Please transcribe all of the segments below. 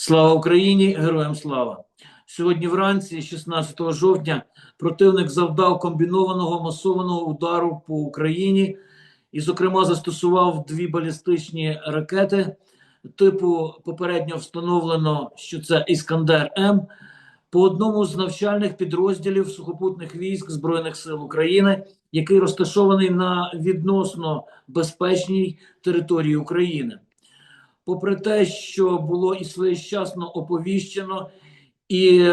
Слава Україні! Героям слава! Сьогодні вранці, 16 жовтня, противник завдав комбінованого масованого удару по Україні і, зокрема, застосував дві балістичні ракети. Типу попередньо встановлено, що це Іскандер М по одному з навчальних підрозділів сухопутних військ Збройних сил України, який розташований на відносно безпечній території України попри те, що було і своєчасно оповіщено і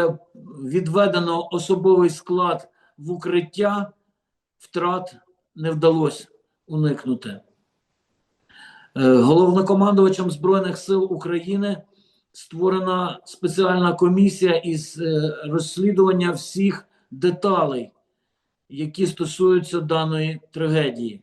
відведено особовий склад в укриття, втрат не вдалося уникнути. Е, Головнокомандувачем Збройних сил України створена спеціальна комісія із е, розслідування всіх деталей, які стосуються даної трагедії.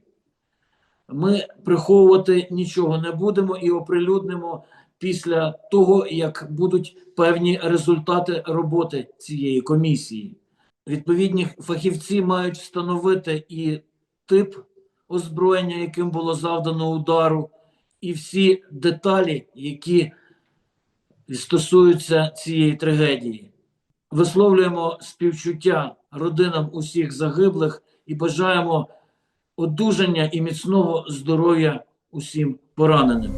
Ми приховувати нічого не будемо і оприлюднимо після того, як будуть певні результати роботи цієї комісії. Відповідні фахівці мають встановити і тип озброєння, яким було завдано удару, і всі деталі, які стосуються цієї трагедії. Висловлюємо співчуття родинам усіх загиблих і бажаємо одужання і міцного здоров'я усім пораненим.